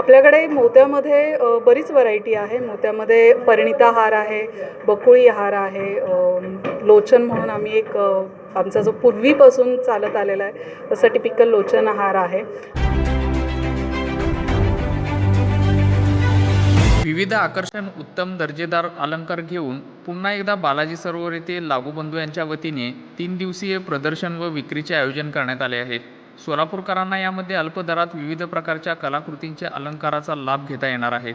आपल्याकडे मोत्यामध्ये बरीच व्हरायटी आहे. मोत्यामध्ये परिणिता हार आहे बकुळी हार आहे लोचन म्हणून आम्ही एक आमचा जो पूर्वीपासून चालत आलेला आहे तसा टिपिकल लोचन हार आहे. विविध आकर्षण उत्तम दर्जेदार अलंकार घेऊन पुन्हा एकदा बालाजी सरोवर येथे लागूबंधू यांच्या वतीने तीन दिवसीय प्रदर्शन व विक्रीचे आयोजन करण्यात आले आहे. सोलापूरकरांना यामध्ये अल्प दरात विविध प्रकारच्या कलाकृतींच्या अलंकाराचा लाभ घेता येणार आहे.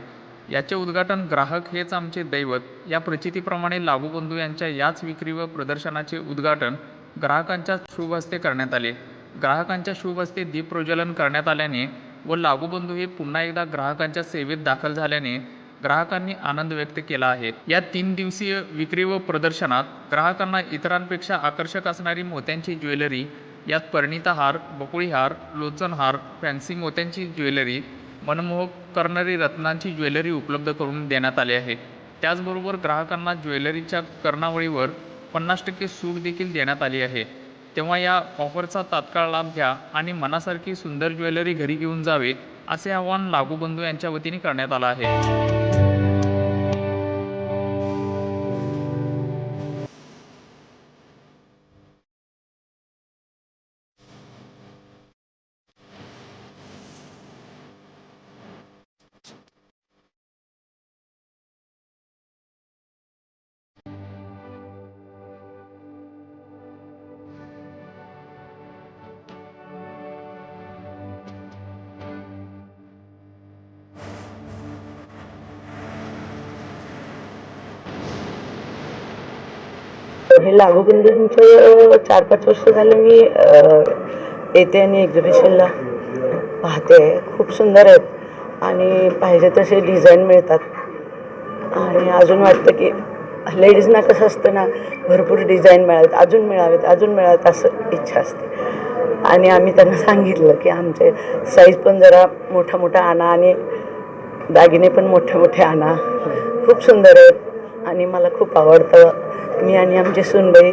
याचे उद्घाटन ग्राहक हेच आमचे दैवत. या प्रचितीप्रमाणे लागूबंधू यांच्या याच विक्री व प्रदर्शनाचे उद्घाटन ग्राहकांच्या शुभ हस्ते करण्यात आले. ग्राहकांच्या शुभ हस्ते दीप प्रज्वलन करण्यात आल्याने व लागूबंधू हे पुन्हा एकदा ग्राहकांच्या सेवेत दाखल झाल्याने ग्राहकांनी आनंद व्यक्त केला आहे. या तीन दिवसीय विक्री व प्रदर्शनात ग्राहकांना इतरांपेक्षा आकर्षक असणारी मोत्यांची ज्वेलरी यात परिणीता हार बकुळी हार लोचन हार फॅन्सी मोत्यांची ज्वेलरी मनमोहक करणारी रत्नांची ज्वेलरी उपलब्ध करून देण्यात आली आहे. त्याचबरोबर ग्राहकांना ज्वेलरीच्या कर्णावळीवर पन्नास टक्के सूट देखील देण्यात आली आहे. तेव्हा या ऑफरचा तात्काळ लाभ घ्या आणि मनासारखी सुंदर ज्वेलरी घरी घेऊन जावे असे आवाहन लागूबंधू यांच्या वतीने करण्यात आलं आहे. हे लागूबिंदूंचं चार पाच वर्ष झालं मी येते आणि एक्झिबिशनला पाहते. खूप सुंदर आहेत. आणि पाहिजे तसे डिझाईन मिळतात. आणि अजून वाटतं की लेडीजना कसं असतं ना भरपूर डिझाईन मिळावेत अजून मिळावेत अजून मिळावेत असं इच्छा असते. आणि आम्ही त्यांना सांगितलं की आमचे साईज पण जरा मोठा मोठा आणा आणि दागिने पण मोठे मोठे आणा. खूप सुंदर आहेत. आणि मला खूप आवडतं. मी आणि आमची सुनबाई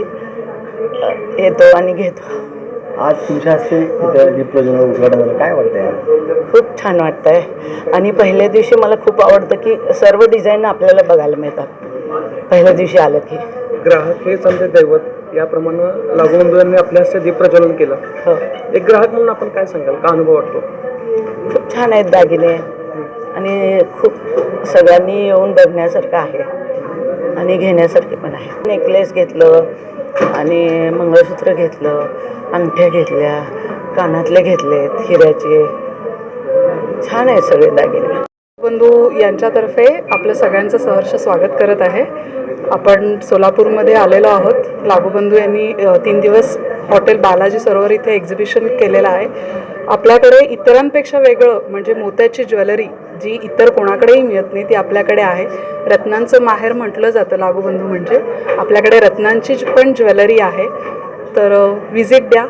येतो आणि घेतो. आज तुमच्या हस्ते इथं दीपप्रज्वलन उद्घाटन झालं. काय वाटतंय? खूप छान वाटतं आहे आणि पहिल्या दिवशी मला खूप आवडतं की सर्व डिझाईन आपल्याला बघायला मिळतात. पहिल्या दिवशी आलं की. ग्राहक हेच आमचे दैवत. याप्रमाणे लागूबंधू यांनी आपल्या हस्ते दीप प्रज्वलन केलं. हो. एक ग्राहक म्हणून आपण काय सांगाल? का अनुभव वाटतो? खूप छान आहेत दागिने. आणि खूप सगळ्यांनी येऊन बघण्यासारखं आहे. आणि घेण्यासारखे पण आहे. नेकलेस घेतलं आणि मंगळसूत्र घेतलं अंगठ्या घेतल्या कानातले घेतलेत हिऱ्याचे. छान आहे सगळे दागिने. बंधू यांच्यातर्फे आपलं सगळ्यांचं सहर्ष स्वागत करत आहे. आपण सोलापूरमध्ये आलेलो आहोत. लागूबंधू यांनी तीन दिवस हॉटेल बालाजी सरोवर इथे एक्झिबिशन केलेलं आहे. आपल्याकडे इतरांपेक्षा वेगळं म्हणजे मोत्याची ज्वेलरी जी इतर कोणाकडेही मिळत नाही ती आपल्याकडे आहे. रत्नांचं माहेर म्हटलं जातं लागूबंधू म्हणजे. आपल्याकडे रत्नांची पण ज्वेलरी आहे तर विजिट द्या.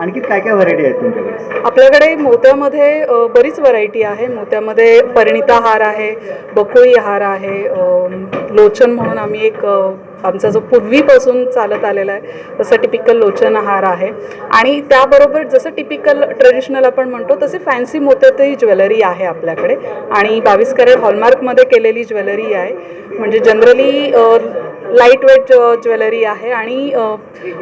आणखी काय काय व्हरायटी आहेत तुमच्याकडे? आपल्याकडे मोत्यामध्ये बरीच व्हरायटी आहे. मोत्यामध्ये परिणिता हार आहे बकुळी हार आहे लोचन म्हणून आम्ही एक आमचा जो पूर्वीपासून चालत आलेला आहे तसा टिपिकल लोचन हार आहे. आणि त्याबरोबर जसं टिपिकल ट्रेडिशनल आपण म्हणतो तसे फॅन्सी मोत्यातही ज्वेलरी आहे आपल्याकडे. आणि बावीस कॅरेट हॉलमार्कमध्ये केलेली ज्वेलरी आहे. म्हणजे जनरली लाइट वेट ज्वेलरी आहे. आणि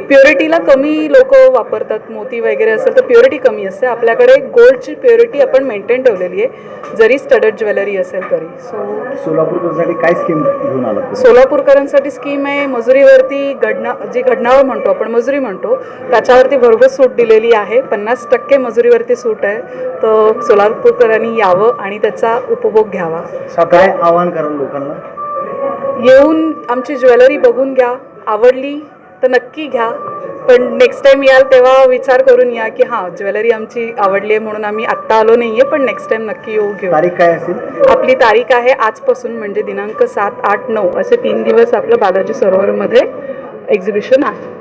प्युरिटीला कमी लोक वापरतात मोती वगैरे असेल तर प्युरिटी कमी असते. आपल्याकडे गोल्डची प्युरिटी आपण मेंटेन ठेवलेली आहे जरी स्टडड ज्वेलरी असेल तरी. सो सोलापूरसाठी काय स्कीम घेऊन तुम्ही? सोलापूरकरांसाठी स्कीम आहे मजुरीवरती घडणा जी घडणावळ म्हणतो आपण मजुरी म्हणतो त्याच्यावरती भरघोस सूट दिलेली आहे. पन्नास टक्के मजुरीवरती सूट आहे. तर सोलापूरकरांनी यावं आणि त्याचा उपभोग घ्यावा. काय आवाहन कराल लोकांना? येऊन आमची ज्वेलरी बघून घ्या. आवडली तर नक्की घ्या. पण नेक्स्ट टाइम याल तेव्हा विचार करून या की हां ज्वेलरी आमची आवडली आहे म्हणून आम्ही आत्ता आलो नाही आहे पण नेक्स्ट टाइम नक्की येऊ घेऊ. तारीख काय असेल? आपली तारीख आहे आजपासून म्हणजे दिनांक सात आठ नऊ असे तीन दिवस आपलं बालाजी सरोवरमध्ये एक्झिबिशन आहे.